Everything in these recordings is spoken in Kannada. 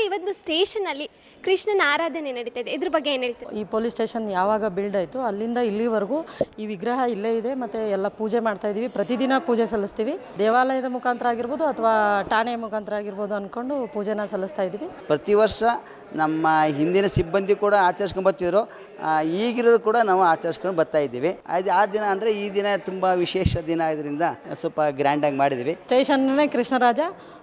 ಆದರೆ ಇವತ್ತು ಸ್ಟೇಷನಲ್ಲಿ ಕೃಷ್ಣನ ಆರಾಧನೆ ನಡೀತಾ ಇದೆ ಇದ್ರ ಬಗ್ಗೆ ಏನು ಹೇಳ್ತೀವಿ ಈ ಪೊಲೀಸ್ ಸ್ಟೇಷನ್ ಯಾವಾಗ ಬಿಲ್ಡ್ ಆಯಿತು ಅಲ್ಲಿಂದ ಇಲ್ಲಿವರೆಗೂ ಈ ವಿಗ್ರಹ ಇಲ್ಲೇ ಇದೆ ಮತ್ತು ಎಲ್ಲ ಪೂಜೆ ಮಾಡ್ತಾ ಇದ್ದೀವಿ. ಪ್ರತಿದಿನ ಪೂಜೆ ಸಲ್ಲಿಸ್ತೀವಿ. ದೇವಾಲಯದ ಮುಖಾಂತರ ಆಗಿರ್ಬೋದು ಅಥವಾ ಠಾಣೆ ಮುಖಾಂತರ ಆಗಿರ್ಬೋದು ಅಂದ್ಕೊಂಡು ಪೂಜೆನ ಸಲ್ಲಿಸ್ತಾ ಇದ್ದೀವಿ. ಪ್ರತಿ ವರ್ಷ ನಮ್ಮ ಹಿಂದಿನ ಸಿಬ್ಬಂದಿ ಕೂಡ ಆಚರಿಸ್ಕೊಂಡು ಬರ್ತಿದ್ರು. ಈಗಿರೋರು ಕೂಡ ನಾವು ಆಚರಿಸ್ಕೊಂಡು ಬರ್ತಾ ಇದ್ದೀವಿ. ಅದು ಆ ದಿನ ಅಂದರೆ ಈ ದಿನ ತುಂಬ ವಿಶೇಷ ದಿನ ಇದರಿಂದ ಸ್ವಲ್ಪ ಗ್ರ್ಯಾಂಡಾಗಿ ಮಾಡಿದ್ವಿ ಸ್ಟೇಷನ್ನೇ ಕೃಷ್ಣರಾಜ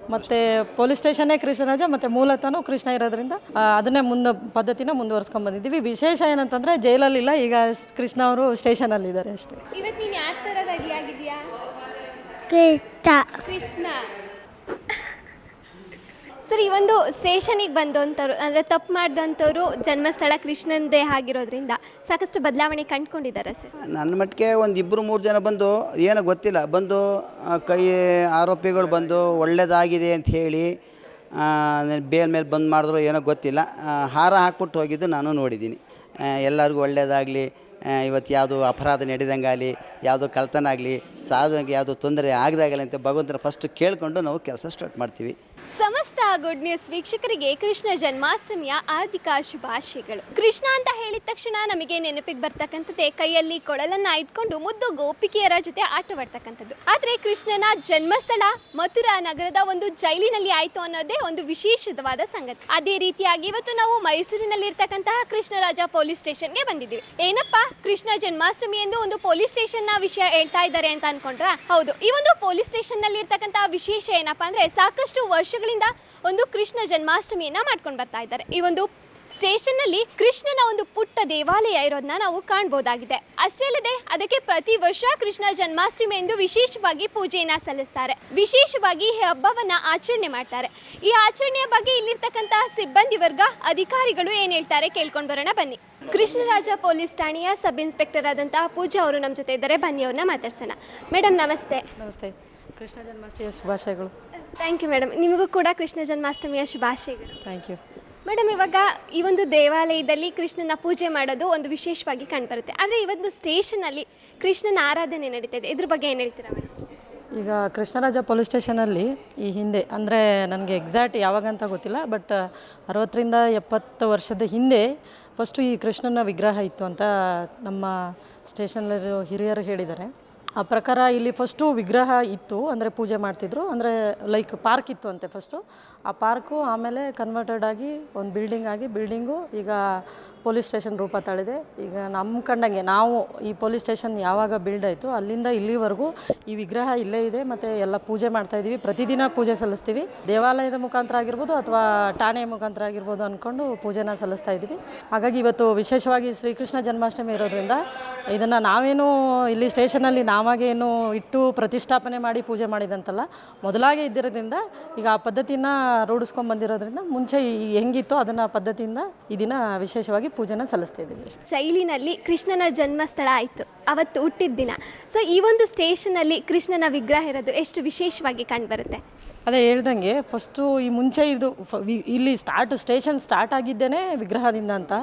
ಮತ್ತು ಪೊಲೀಸ್ ಸ್ಟೇಷನ್ನೇ ಕೃಷ್ಣರಾಜ ಮತ್ತು ಮೂಲತನೂ ಕೃಷ್ಣ ಇರೋದ್ರಿಂದ ಅದನ್ನೇ ಮುಂದೆ ಪದ್ಧತಿನ ಮುಂದುವರ್ಸ್ಕೊಂಡ್ ಬಂದಿದ್ದೀವಿ. ವಿಶೇಷ ಏನಂತಂದರೆ ಜೈಲಲ್ಲಿಲ್ಲ ಈಗ ಕೃಷ್ಣ ಅವರು ಸ್ಟೇಷನಲ್ಲಿದ್ದಾರೆ ಅಷ್ಟೇ. ಇವತ್ತು ನೀನು ಯಾವ ಥರ ರೆಡಿ ಆಗಿದೆಯಾ? ಕೃಷ್ಣ. ಕೃಷ್ಣ. ಸರ್, ಈ ಒಂದು ಸ್ಟೇಷನಿಗೆ ಬಂದಂಥವ್ರು ಅಂದರೆ ತಪ್ಪು ಮಾಡಿದಂಥವ್ರು ಜನ್ಮಸ್ಥಳ ಕೃಷ್ಣಂದೇ ಆಗಿರೋದ್ರಿಂದ ಸಾಕಷ್ಟು ಬದಲಾವಣೆ ಕಂಡುಕೊಂಡಿದ್ದಾರೆ ಸರ್? ನನ್ನ ಮಟ್ಟಿಗೆ ಒಂದು ಇಬ್ಬರು ಮೂರು ಜನ ಬಂದು, ಏನೋ ಗೊತ್ತಿಲ್ಲ, ಬಂದು ಕೈ, ಆರೋಪಿಗಳು ಬಂದು ಒಳ್ಳೆಯದಾಗಿದೆ ಅಂತ ಹೇಳಿ ಬೇಲ್ ಮೇಲೆ ಬಂದು ಮಾಡಿದ್ರು, ಏನೋ ಗೊತ್ತಿಲ್ಲ. ಹಾರ ಹಾಕ್ಬಿಟ್ಟು ಹೋಗಿದ್ದು ನಾನು ನೋಡಿದ್ದೀನಿ. ಎಲ್ಲರಿಗೂ ಒಳ್ಳೇದಾಗಲಿ ಇವತ್ತು ಯಾವುದು ಅಪರಾಧ ನಡೆದಂಗಾಗಲಿ ಯಾವುದೋ ಕಳ್ತನ ಆಗಲಿ ಯಾವುದೋ ತೊಂದರೆ ಆಗದಾಗಲಿ ಅಂತ ಭಗವಂತನ ಫಸ್ಟ್ ಕೇಳಿಕೊಂಡು ನಾವು ಕೆಲಸ ಸ್ಟಾರ್ಟ್ ಮಾಡ್ತೀವಿ. ಸಮಸ್ತ ಗುಡ್ ನ್ಯೂಸ್ ವೀಕ್ಷಕರಿಗೆ ಕೃಷ್ಣ ಜನ್ಮಾಷ್ಟಮಿಯ ಆರ್ಥಿಕ ಶುಭಾಶಯಗಳು. ಕೃಷ್ಣ ಅಂತ ಹೇಳಿದ ತಕ್ಷಣ ನಮಗೆ ನೆನಪಿಗೆ ಬರ್ತಕ್ಕಂಥದ್ದೇ ಕೈಯಲ್ಲಿ ಕೊಳಲನ್ನ ಇಟ್ಕೊಂಡು ಮುದ್ದು ಗೋಪಿಕೆಯರ ಜೊತೆ ಆಟವಾಡ್ತಕ್ಕಂಥದ್ದು ಆದ್ರೆ ಕೃಷ್ಣನ ಜನ್ಮಸ್ಥಳ ಮಥುರಾ ನಗರದ ಒಂದು ಜೈಲಿನಲ್ಲಿ ಆಯ್ತು ಅನ್ನೋದೇ ಒಂದು ವಿಶೇಷವಾದ ಸಂಗತಿ. ಅದೇ ರೀತಿಯಾಗಿ ಇವತ್ತು ನಾವು ಮೈಸೂರಿನಲ್ಲಿ ಇರ್ತಕ್ಕಂತಹ ಕೃಷ್ಣರಾಜ ಪೊಲೀಸ್ ಸ್ಟೇಷನ್ಗೆ ಬಂದಿದ್ದೀವಿ. ಏನಪ್ಪ? ಕೃಷ್ಣ ಜನ್ಮಾಷ್ಟಮಿ ಎಂದು ಒಂದು ಪೊಲೀಸ್ ಸ್ಟೇಷನ್ನ ವಿಷಯ ಹೇಳ್ತಾ ಇದ್ದಾರೆ ಅಂತ ಅನ್ಕೊಂಡ್ರ? ಹೌದು. ಈ ಒಂದು ಪೊಲೀಸ್ ಸ್ಟೇಷನ್ನಲ್ಲಿ ಇರ್ತಕ್ಕಂತಹ ವಿಶೇಷ ಏನಪ್ಪಾ ಅಂದ್ರೆ ಸಾಕಷ್ಟು ವರ್ಷಗಳಿಂದ ಒಂದು ಕೃಷ್ಣ ಜನ್ಮಾಷ್ಟಮಿಯನ್ನ ಮಾಡ್ಕೊಂಡು ಬರ್ತಾ ಇದ್ದಾರೆ. ಈ ಒಂದು ಸ್ಟೇಷನ್ನಲ್ಲಿ ಕೃಷ್ಣನ ಒಂದು ಪುಟ್ಟ ದೇವಾಲಯ ಇರೋದನ್ನ ನಾವು ಕಾಣಬಹುದಾಗಿದೆ ಅಷ್ಟೇ ಅಲ್ಲದೆ ಅದಕ್ಕೆ ಪ್ರತಿ ವರ್ಷ ಕೃಷ್ಣ ಜನ್ಮಾಷ್ಟಮಿ ಎಂದು ವಿಶೇಷವಾಗಿ ಪೂಜೆಯನ್ನು ಸಲ್ಲಿಸ್ತಾರೆ. ವಿಶೇಷವಾಗಿ ಈ ಹಬ್ಬವನ್ನ ಆಚರಣೆ ಮಾಡ್ತಾರೆ. ಈ ಆಚರಣೆಯ ಬಗ್ಗೆ ಇಲ್ಲಿರ್ತಕ್ಕಂತಹ ಸಿಬ್ಬಂದಿ ವರ್ಗ, ಅಧಿಕಾರಿಗಳು ಏನ್ ಹೇಳ್ತಾರೆ ಕೇಳ್ಕೊಂಡು ಬರೋಣ ಬನ್ನಿ. ಕೃಷ್ಣರಾಜ ಪೊಲೀಸ್ ಠಾಣೆಯ ಸಬ್ ಇನ್ಸ್ಪೆಕ್ಟರ್ ಆದಂತಹ ಪೂಜಾ ಅವರು ನಮ್ಮ ಜೊತೆ ಇದ್ದಾರೆ. ಬನ್ನಿ ಅವ್ರನ್ನ ಮಾತಾಡ್ಸೋಣ. ಮೇಡಮ್, ನಮಸ್ತೆ. ನಮಸ್ತೆ. ಕೃಷ್ಣ ಜನ್ಮಾಷ್ಟಮಿಯ ಶುಭಾಶಯಗಳು. ಥ್ಯಾಂಕ್ ಯು ಮೇಡಮ್ ನಿಮಗೂ ಕೂಡ ಕೃಷ್ಣ ಜನ್ಮಾಷ್ಟಮಿಯ ಶುಭಾಶಯಗಳು. ಥ್ಯಾಂಕ್ ಯು ಮೇಡಮ್ ಇವಾಗ ಈ ಒಂದು ದೇವಾಲಯದಲ್ಲಿ ಕೃಷ್ಣನ ಪೂಜೆ ಮಾಡೋದು ಒಂದು ವಿಶೇಷವಾಗಿ ಕಂಡುಬರುತ್ತೆ. ಆದರೆ ಈ ಒಂದು ಸ್ಟೇಷನಲ್ಲಿ ಕೃಷ್ಣನ ಆರಾಧನೆ ನಡೀತಾ ಇದೆ ಇದ್ರ ಬಗ್ಗೆ ಏನು ಹೇಳ್ತೀರಾ ಮೇಡಮ್ ಈಗ ಕೃಷ್ಣರಾಜ ಪೊಲೀಸ್ ಸ್ಟೇಷನಲ್ಲಿ ಈ ಹಿಂದೆ ಅಂದರೆ ನನಗೆ ಎಕ್ಸಾಕ್ಟ್ ಯಾವಾಗ ಅಂತ ಗೊತ್ತಿಲ್ಲ ಬಟ್ ಅರವತ್ತರಿಂದ ಎಪ್ಪತ್ತು ವರ್ಷದ ಹಿಂದೆ ಫಸ್ಟು ಈ ಕೃಷ್ಣನ ವಿಗ್ರಹ ಇತ್ತು ಅಂತ ನಮ್ಮ ಸ್ಟೇಷನಲ್ಲಿರೋ ಹಿರಿಯರು ಹೇಳಿದ್ದಾರೆ. ಪ್ರಕಾರ ಇಲ್ಲಿ ಫಸ್ಟು ವಿಗ್ರಹ ಇತ್ತು, ಅಂದರೆ ಪೂಜೆ ಮಾಡ್ತಿದ್ರು. ಅಂದರೆ ಲೈಕ್ ಪಾರ್ಕ್ ಇತ್ತು ಅಂತೆ ಫಸ್ಟು ಆ ಪಾರ್ಕು ಆಮೇಲೆ ಕನ್ವರ್ಟೆಡ್ ಆಗಿ ಒಂದು ಬಿಲ್ಡಿಂಗ್ ಆಗಿ ಬಿಲ್ಡಿಂಗು ಈಗ ಪೊಲೀಸ್ ಸ್ಟೇಷನ್ ರೂಪ ತಾಳಿದೆ. ಈಗ ನಮ್ಮ ಕಂಡಂಗೆ ನಾವು ಈ ಪೊಲೀಸ್ ಸ್ಟೇಷನ್ ಯಾವಾಗ ಬಿಲ್ಡ್ ಆಯಿತು ಅಲ್ಲಿಂದ ಇಲ್ಲಿವರೆಗೂ ಈ ವಿಗ್ರಹ ಇಲ್ಲೇ ಇದೆ, ಮತ್ತು ಎಲ್ಲ ಪೂಜೆ ಮಾಡ್ತಾ ಇದ್ದೀವಿ ಪ್ರತಿದಿನ ಪೂಜೆ ಸಲ್ಲಿಸ್ತೀವಿ. ದೇವಾಲಯದ ಮುಖಾಂತರ ಆಗಿರ್ಬೋದು ಅಥವಾ ಠಾಣೆ ಮುಖಾಂತರ ಆಗಿರ್ಬೋದು ಅಂದ್ಕೊಂಡು ಪೂಜೆನ ಸಲ್ಲಿಸ್ತಾ ಇದ್ದೀವಿ ಹಾಗಾಗಿ ಇವತ್ತು ವಿಶೇಷವಾಗಿ ಶ್ರೀಕೃಷ್ಣ ಜನ್ಮಾಷ್ಟಮಿ ಇರೋದ್ರಿಂದ ಇದನ್ನು ನಾವೇನು ಇಲ್ಲಿ ಸ್ಟೇಷನಲ್ಲಿ ನಾವಾಗೇನು ಇಟ್ಟು ಪ್ರತಿಷ್ಠಾಪನೆ ಮಾಡಿ ಪೂಜೆ ಮಾಡಿದಂತಲ್ಲ, ಮೊದಲಾಗೆ ಇದ್ದಿರೋದ್ರಿಂದ ಈಗ ಆ ಪದ್ಧತಿನ ರೂಢಿಸ್ಕೊಂಡು ಬಂದಿರೋದ್ರಿಂದ ಮುಂಚೆ ಹೆಂಗಿತ್ತು ಅದನ್ನು ಪದ್ಧತಿಯಿಂದ ಈ ದಿನ ವಿಶೇಷವಾಗಿ ಪೂಜೆನ ಸಲ್ಲಿಸ್ತಾ ಇದ್ದೀವಿ ಶೈಲಿನಲ್ಲಿ ಕೃಷ್ಣನ ಜನ್ಮಸ್ಥಳ ಆಯಿತು. ಅವತ್ತು ಹುಟ್ಟಿದ ದಿನ. ಸೊ ಈ ಒಂದು ಸ್ಟೇಷನಲ್ಲಿ ಕೃಷ್ಣನ ವಿಗ್ರಹ ಇರೋದು ಎಷ್ಟು ವಿಶೇಷವಾಗಿ ಕಂಡುಬರುತ್ತೆ ಅದೇ ಹೇಳ್ದಂಗೆ ಫಸ್ಟು ಈ ಮುಂಚೆ ಇದು ಇಲ್ಲಿ ಸ್ಟಾರ್ಟ್, ಸ್ಟೇಷನ್ ಸ್ಟಾರ್ಟ್ ಆಗಿದ್ದೇನೆ ವಿಗ್ರಹದಿಂದ ಅಂತ.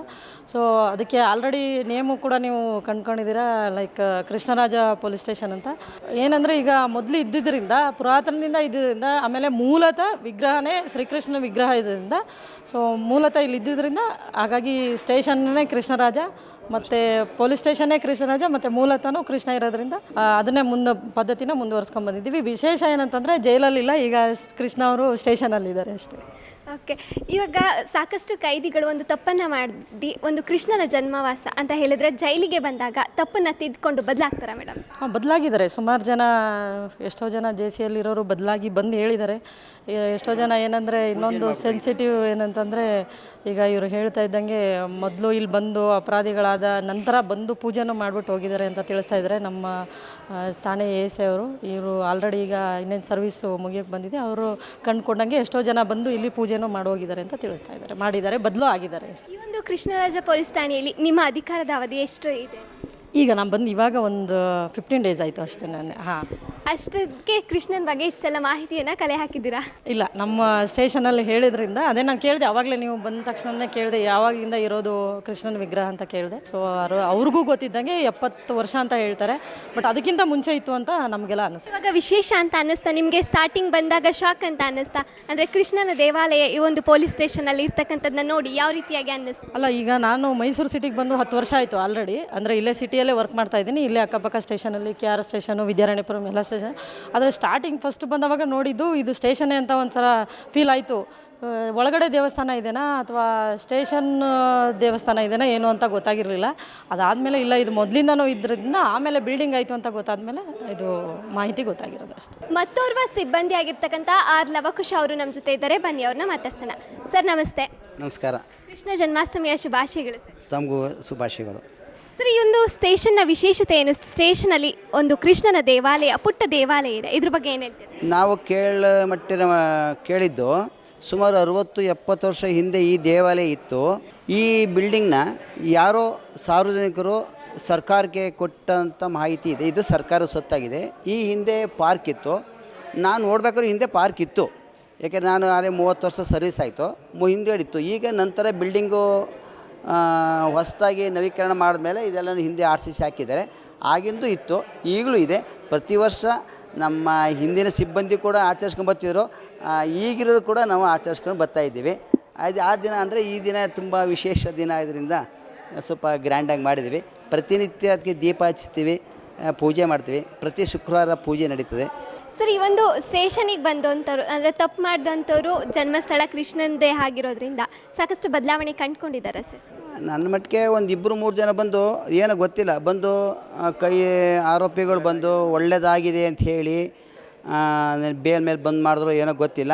ಸೊ ಅದಕ್ಕೆ ಆಲ್ರೆಡಿ ನೇಮು ಕೂಡ ನೀವು ಕಂಡ್ಕೊಂಡಿದ್ದೀರಾ ಲೈಕ್ ಕೃಷ್ಣರಾಜ ಪೊಲೀಸ್ ಸ್ಟೇಷನ್ ಅಂತ. ಏನಂದರೆ ಈಗ ಮೊದಲು ಇದ್ದಿದ್ದರಿಂದ ಪುರಾತನದಿಂದ ಇದ್ದಿದ್ದರಿಂದ ಆಮೇಲೆ ಮೂಲತಃ ವಿಗ್ರಹನೇ ಶ್ರೀಕೃಷ್ಣ ವಿಗ್ರಹ ಇದ್ದರಿಂದ ಸೊ ಮೂಲತಃ ಇಲ್ಲಿ ಇದ್ದಿದ್ದರಿಂದ ಹಾಗಾಗಿ ಸ್ಟೇಷನ್ನೇ ಕೃಷ್ಣರಾಜ ಮತ್ತು ಪೊಲೀಸ್ ಸ್ಟೇಷನ್ನೇ ಕೃಷ್ಣರಾಜ ಮತ್ತು ಮೂಲತನೂ ಕೃಷ್ಣ ಇರೋದ್ರಿಂದ ಅದನ್ನೇ ಮುಂದೆ ಪದ್ಧತಿನ ಮುಂದುವರ್ಸ್ಕೊಂಡು ಬಂದಿದ್ದೀವಿ. ವಿಶೇಷ ಏನಂತಂದರೆ, ಜೈಲಲ್ಲಿಲ್ಲ, ಈಗ ಕೃಷ್ಣ ಅವರು ಸ್ಟೇಷನಲ್ಲಿದ್ದಾರೆ ಅಷ್ಟೇ. ಓಕೆ ಇವಾಗ ಸಾಕಷ್ಟು ಕೈದಿಗಳು ಒಂದು ತಪ್ಪನ್ನು ಮಾಡಿ, ಒಂದು ಕೃಷ್ಣನ ಜನ್ಮವಾಸ ಅಂತ ಹೇಳಿದ್ರೆ ಜೈಲಿಗೆ ಬಂದಾಗ ತಪ್ಪನ್ನು ತಿದ್ಕೊಂಡು ಬದಲಾಗ್ತಾರ ಮೇಡಮ್ ಹಾಂ, ಬದಲಾಗಿದ್ದಾರೆ. ಸುಮಾರು ಜನ, ಎಷ್ಟೋ ಜನ ಜೆ ಸಿ ಎಲ್ಲಿರೋರು ಬದಲಾಗಿ ಬಂದು ಹೇಳಿದ್ದಾರೆ. ಎಷ್ಟೋ ಜನ ಏನಂದರೆ ಇನ್ನೊಂದು ಸೆನ್ಸಿಟಿವ್ ಏನಂತಂದರೆ ಈಗ ಇವರು ಹೇಳ್ತಾ ಇದ್ದಂಗೆ ಮೊದಲು ಇಲ್ಲಿ ಬಂದು ಅಪರಾಧಿಗಳಾದ ನಂತರ ಬಂದು ಪೂಜೆನೂ ಮಾಡಿಬಿಟ್ಟು ಹೋಗಿದ್ದಾರೆ ಅಂತ ತಿಳಿಸ್ತಾ ಇದ್ದಾರೆ ನಮ್ಮ ಠಾಣೆ ಎ ಎಸ್ ಅವರು. ಇವರು ಆಲ್ರೆಡಿ ಈಗ ಇನ್ನೇನು ಸರ್ವಿಸು ಮುಗಿಯೋಕ್ಕೆ ಬಂದಿದೆ. ಅವರು ಕಂಡುಕೊಂಡಂಗೆ ಎಷ್ಟೋ ಜನ ಬಂದು ಇಲ್ಲಿ ಪೂಜೆನೂ ಮಾಡೋಗಿದ್ದಾರೆ ಅಂತ ತಿಳಿಸ್ತಾ ಇದ್ದಾರೆ. ಮಾಡಿದ್ದಾರೆ ಬದಲು ಆಗಿದ್ದಾರೆ ಈ ಒಂದು ಕೃಷ್ಣರಾಜ ಪೊಲೀಸ್ ಠಾಣೆಯಲ್ಲಿ ನಿಮ್ಮ ಅಧಿಕಾರದ ಅವಧಿ ಎಷ್ಟು ಇದೆ ಈಗ ನಾನು ಬಂದು ಇವಾಗ ಒಂದು ಫಿಫ್ಟೀನ್ ಡೇಸ್ ಆಯಿತು ಅಷ್ಟೇ ನಾನು ಹಾಂ. ಅಷ್ಟಕ್ಕೆ ಕೃಷ್ಣನ ಬಗ್ಗೆ ಇಷ್ಟೆಲ್ಲ ಮಾಹಿತಿಯನ್ನು ಕಲೆ ಹಾಕಿದ್ದೀರಾ? ಇಲ್ಲ ನಮ್ಮ ಸ್ಟೇಷನಲ್ಲಿ ಹೇಳಿದ್ರಿಂದ ಅದೇ ನಾನು ಕೇಳಿದೆ ಅವಾಗಲೇ ನೀವು ಬಂದ ತಕ್ಷಣನೇ ಕೇಳಿದೆ ಯಾವಾಗಿಂದ ಇರೋದು ಕೃಷ್ಣನ ವಿಗ್ರಹ ಅಂತ ಕೇಳಿದೆ. ಸೊ ಅವರು ಅವ್ರಿಗೂ ಗೊತ್ತಿದ್ದಂಗೆ ಎಪ್ಪತ್ತು ವರ್ಷ ಅಂತ ಹೇಳ್ತಾರೆ ಬಟ್ ಅದಕ್ಕಿಂತ ಮುಂಚೆ ಇತ್ತು ಅಂತ ನಮಗೆಲ್ಲ ಅನಿಸ್ತು. ಇವಾಗ ವಿಶೇಷ ಅಂತ ಅನ್ನಿಸ್ತಾ ನಿಮಗೆ ಸ್ಟಾರ್ಟಿಂಗ್ ಬಂದಾಗ ಶಾಕ್ ಅಂತ ಅನ್ನಿಸ್ತಾ ಅಂದರೆ ಕೃಷ್ಣನ ದೇವಾಲಯ ಈ ಒಂದು ಪೊಲೀಸ್ ಸ್ಟೇಷನಲ್ಲಿ ಇರ್ತಕ್ಕಂಥದ್ದನ್ನ ನೋಡಿ ಯಾವ ರೀತಿಯಾಗಿ ಅನ್ನಿಸ್ತಾ ಅಲ್ಲ ಈಗ ನಾನು ಮೈಸೂರು ಸಿಟಿಗೆ ಬಂದು ಹತ್ತು ವರ್ಷ ಆಯಿತು ಆಲ್ರೆಡಿ ಅಂದರೆ ಇಲ್ಲೇ ಸಿಟಿಯಲ್ಲೇ ವರ್ಕ್ ಮಾಡ್ತಾ ಇದ್ದೀನಿ ಇಲ್ಲೇ ಅಕ್ಕಪಕ್ಕ ಸ್ಟೇಷನಲ್ಲಿ ಕೆ ಆರ್ ಸ್ಟೇಷನು ವಿದ್ಯಾರಣ್ಯಪುರಂ ಎಲ್ಲ ಸ್ಟೇಷನ್ ಆದರೆ ಸ್ಟಾರ್ಟಿಂಗ್ ಫಸ್ಟ್ ಬಂದವಾಗ ನೋಡಿದ್ದು ಇದು ಸ್ಟೇಷನ್ನೇ ಅಂತ ಒಂಥರ ಫೀಲ್ ಆಯಿತು. ಒಳಗಡೆ ದೇವಸ್ಥಾನ ಇದೆಯಾ ಅಥವಾ ಸ್ಟೇಷನ್ ದೇವಸ್ಥಾನ ಇದೆಯಾ ಏನು ಅಂತ ಗೊತ್ತಾಗಿರಲಿಲ್ಲ. ಅದಾದಮೇಲೆ ಇಲ್ಲ ಇದು ಮೊದಲಿಂದನೂ ಇದ್ರಿಂದ ಆಮೇಲೆ ಬಿಲ್ಡಿಂಗ್ ಆಯಿತು ಅಂತ ಗೊತ್ತಾದಮೇಲೆ ಇದು ಮಾಹಿತಿ ಗೊತ್ತಾಗಿರೋದು ಅಷ್ಟೇ. ಮತ್ತೋರ್ವ ಸಿಬ್ಬಂದಿ ಆಗಿರ್ತಕ್ಕಂಥ ಆರ್ ಲವಕುಶ ಅವರು ನಮ್ಮ ಜೊತೆ ಇದ್ದಾರೆ. ಬನ್ನಿ ಅವ್ರನ್ನ ಮಾತಾಡ್ಸೋಣ. ಸರ್ ನಮಸ್ತೆ. ನಮಸ್ಕಾರ. ಕೃಷ್ಣ ಜನ್ಮಾಷ್ಟಮಿಯ ಶುಭಾಶಯಗಳು ಸರ್. ತಮಗೂ ಶುಭಾಶಯಗಳು. ಸರ್, ಈ ಒಂದು ಸ್ಟೇಷನ್ನ ವಿಶೇಷತೆ ಏನು? ಸ್ಟೇಷನಲ್ಲಿ ಒಂದು ಕೃಷ್ಣನ ದೇವಾಲಯ, ಪುಟ್ಟ ದೇವಾಲಯ ಇದೆ. ಇದ್ರ ಬಗ್ಗೆ ಏನು ಹೇಳ್ತೀರಾ? ನಾವು ಕೇಳ ಮಟ್ಟಿನ ಕೇಳಿದ್ದು ಸುಮಾರು ಅರುವತ್ತು, ಎಪ್ಪತ್ತು ವರ್ಷ ಹಿಂದೆ ಈ ದೇವಾಲಯ ಇತ್ತು. ಈ ಬಿಲ್ಡಿಂಗ್ನ ಯಾರೋ ಸಾರ್ವಜನಿಕರು ಸರ್ಕಾರಕ್ಕೆ ಕೊಟ್ಟಂಥ ಮಾಹಿತಿ ಇದೆ. ಇದು ಸರ್ಕಾರ ಸೊತ್ತಾಗಿದೆ ಈ ಹಿಂದೆ ಪಾರ್ಕ್ ಇತ್ತು. ನಾನು ನೋಡ್ಬೇಕಾದ್ರೆ ಹಿಂದೆ ಪಾರ್ಕ್ ಇತ್ತು. ಯಾಕೆಂದರೆ ನಾನು ಅಲ್ಲೇ ಮೂವತ್ತು ವರ್ಷ ಸರ್ವಿಸ್ ಆಯಿತು. ಹಿಂದೆ ಇತ್ತು. ಈಗ ನಂತರ ಬಿಲ್ಡಿಂಗು ಹೊಸದಾಗಿ ನವೀಕರಣ ಮಾಡಿದ್ಮೇಲೆ ಇದೆಲ್ಲ ಹಿಂದೆ ಆರ್ ಸಿ ಸಿ ಹಾಕಿದ್ದಾರೆ. ಆಗಿಂದು ಇತ್ತು, ಈಗಲೂ ಇದೆ. ಪ್ರತಿ ವರ್ಷ ನಮ್ಮ ಹಿಂದಿನ ಸಿಬ್ಬಂದಿ ಕೂಡ ಆಚರಿಸ್ಕೊಂಡು ಬರ್ತಿದ್ರು. ಈಗಿರೋರು ಕೂಡ ನಾವು ಆಚರಿಸ್ಕೊಂಡು ಬರ್ತಾ ಇದ್ದೀವಿ. ಅದು, ಆ ದಿನ ಅಂದರೆ ಈ ದಿನ ತುಂಬ ವಿಶೇಷ ದಿನ ಇದರಿಂದ ಸ್ವಲ್ಪ ಗ್ರ್ಯಾಂಡಾಗಿ ಮಾಡಿದ್ದೀವಿ. ಪ್ರತಿನಿತ್ಯ ಅದಕ್ಕೆ ದೀಪ ಹಚ್ತೀವಿ ಪೂಜೆ ಮಾಡ್ತೀವಿ. ಪ್ರತಿ ಶುಕ್ರವಾರ ಪೂಜೆ ನಡೀತದೆ. ಸರ್, ಈ ಒಂದು ಸ್ಟೇಷನಿಗೆ ಬಂದಂಥವ್ರು ಅಂದರೆ ತಪ್ಪು ಮಾಡಿದಂಥವ್ರು ಜನ್ಮಸ್ಥಳ ಕೃಷ್ಣಂದೇ ಆಗಿರೋದ್ರಿಂದ ಸಾಕಷ್ಟು ಬದಲಾವಣೆ ಕಂಡುಕೊಂಡಿದ್ದಾರೆ ಸರ್? ನನ್ನ ಮಟ್ಟಿಗೆ ಒಂದು ಇಬ್ಬರು ಮೂರು ಜನ ಬಂದು ಏನೋ ಗೊತ್ತಿಲ್ಲ, ಬಂದು ಕೈ ಆರೋಪಿಗಳು ಬಂದು ಒಳ್ಳೆಯದಾಗಿದೆ ಅಂತ ಹೇಳಿ ಬೇಲ್ ಮೇಲೆ ಬಂದ್ ಮಾಡಿದ್ರು ಏನೋ ಗೊತ್ತಿಲ್ಲ.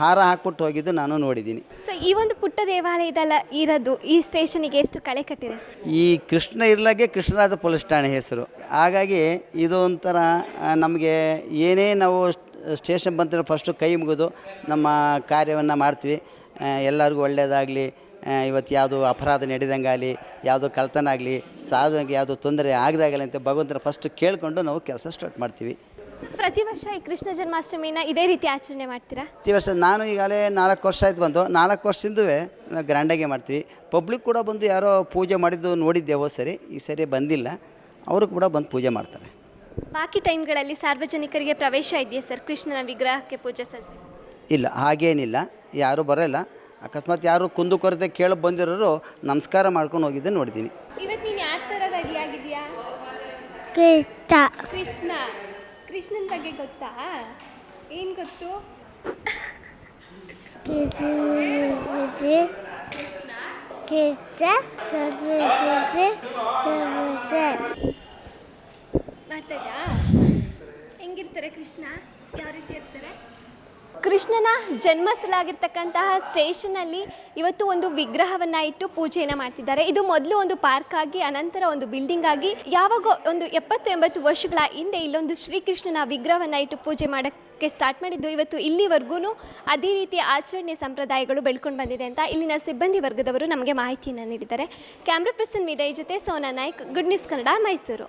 ಹಾರ ಹಾಕ್ಬಿಟ್ಟು ಹೋಗಿದ್ದು ನಾನು ನೋಡಿದ್ದೀನಿ. ಸೊ ಈ ಒಂದು ಪುಟ್ಟ ದೇವಾಲಯದಲ್ಲ ಇರೋದು ಈ ಸ್ಟೇಷನ್ಗೆ ಎಷ್ಟು ಕಳೆ ಕಟ್ಟಿದೆ ಸರ್? ಈ ಕೃಷ್ಣ ಇರ್ಲಾಗೆ ಕೃಷ್ಣರಾಜ ಪೊಲೀಸ್ ಠಾಣೆ ಹೆಸರು. ಹಾಗಾಗಿ ಇದು ಒಂಥರ ನಮಗೆ ಏನೇ ನಾವು ಸ್ಟೇಷನ್ ಬಂದರೆ ಫಸ್ಟು ಕೈ ಮುಗಿದು ನಮ್ಮ ಕಾರ್ಯವನ್ನು ಮಾಡ್ತೀವಿ. ಎಲ್ಲರಿಗೂ ಒಳ್ಳೆಯದಾಗಲಿ ಇವತ್ತು ಯಾವುದು ಅಪರಾಧ ನಡೆದಂಗಾಗಲಿ ಯಾವುದು ಕಳ್ತನ ಆಗಲಿ ಸಾರ್ವಜನಿಕ ಯಾವುದು ತೊಂದರೆ ಆಗದಾಗಲಿ ಅಂತ ಭಗವಂತನ ಫಸ್ಟು ಕೇಳಿಕೊಂಡು ನಾವು ಕೆಲಸ ಸ್ಟಾರ್ಟ್ ಮಾಡ್ತೀವಿ. ಪ್ರತಿ ವರ್ಷ ಈ ಕೃಷ್ಣ ಜನ್ಮಾಷ್ಟಮಿನ ಇದೇ ರೀತಿ ಆಚರಣೆ ಮಾಡ್ತೀರಾ? ಪ್ರತಿ ವರ್ಷ ನಾನು ಈಗಾಗಲೇ ನಾಲ್ಕು ವರ್ಷ ಆಯ್ತು ಬಂದು ನಾಲ್ಕು ವರ್ಷದಿಂದ ಗ್ರ್ಯಾಂಡಾಗೆ ಮಾಡ್ತೀವಿ. ಪಬ್ಲಿಕ್ ಕೂಡ ಬಂದು ಯಾರೋ ಪೂಜೆ ಮಾಡಿದ್ದು ನೋಡಿದ್ದೇವೋ ಸರಿ ಈ ಸರಿ ಬಂದಿಲ್ಲ. ಅವರು ಕೂಡ ಬಂದು ಪೂಜೆ ಮಾಡ್ತಾರೆ. ಬಾಕಿ ಟೈಮ್ಗಳಲ್ಲಿ ಸಾರ್ವಜನಿಕರಿಗೆ ಪ್ರವೇಶ ಇದೆಯಾ ಸರ್ ಕೃಷ್ಣನ ವಿಗ್ರಹಕ್ಕೆ ಪೂಜೆ ಸಲ್ಲಿಸಿ ಇಲ್ಲ ಹಾಗೇನಿಲ್ಲ. ಯಾರೂ ಬರೋಲ್ಲ. ಅಕಸ್ಮಾತ್ ಯಾರು ಕುಂದು ಕೊರತೆ ಕೇಳಿ ಬಂದಿರೋರು ನಮಸ್ಕಾರ ಮಾಡ್ಕೊಂಡು ಹೋಗಿದ್ದೆ ನೋಡಿದ್ದೀನಿ. ಇವತ್ತು ನೀನು ಯಾವ ಥರ ರೆಡಿ ಆಗಿದೆಯಾ ಕೃಷ್ಣ. ಕೃಷ್ಣ. ಕೃಷ್ಣನ ಬಗ್ಗೆ ಗೊತ್ತಾ? ಏನು ಗೊತ್ತು? ಮಾಡ್ತಾ ಹೆಂಗಿರ್ತಾರೆ ಕೃಷ್ಣ? ಯಾವ ರೀತಿ ಇರ್ತಾರೆ? ಕೃಷ್ಣನ ಜನ್ಮಸ್ಥಳ ಆಗಿರ್ತಕ್ಕಂತಹ ಸ್ಟೇಷನಲ್ಲಿ ಇವತ್ತು ಒಂದು ವಿಗ್ರಹವನ್ನು ಇಟ್ಟು ಪೂಜೆಯನ್ನು ಮಾಡ್ತಿದ್ದಾರೆ. ಇದು ಮೊದಲು ಒಂದು ಪಾರ್ಕ್ ಆಗಿ, ಅನಂತರ ಒಂದು ಬಿಲ್ಡಿಂಗ್ ಆಗಿ, ಯಾವಾಗ ಒಂದು ಎಪ್ಪತ್ತು ಎಂಬತ್ತು ವರ್ಷಗಳ ಹಿಂದೆ ಇಲ್ಲೊಂದು ಶ್ರೀಕೃಷ್ಣನ ವಿಗ್ರಹವನ್ನು ಇಟ್ಟು ಪೂಜೆ ಮಾಡೋಕ್ಕೆ ಸ್ಟಾರ್ಟ್ ಮಾಡಿದ್ದು. ಇವತ್ತು ಇಲ್ಲಿವರೆಗೂ ಅದೇ ರೀತಿಯ ಆಚರಣೆ ಸಂಪ್ರದಾಯಗಳು ಬೆಳ್ಕೊಂಡು ಬಂದಿದೆ ಅಂತ ಇಲ್ಲಿನ ಸಿಬ್ಬಂದಿ ವರ್ಗದವರು ನಮಗೆ ಮಾಹಿತಿಯನ್ನು ನೀಡಿದ್ದಾರೆ. ಕ್ಯಾಮ್ರಾ ಪರ್ಸನ್ ವಿದಯ್ ಜೊತೆ ಸೋನಾ ನಾಯ್ಕ್, ಗುಡ್ ನ್ಯೂಸ್ ಕನ್ನಡ, ಮೈಸೂರು.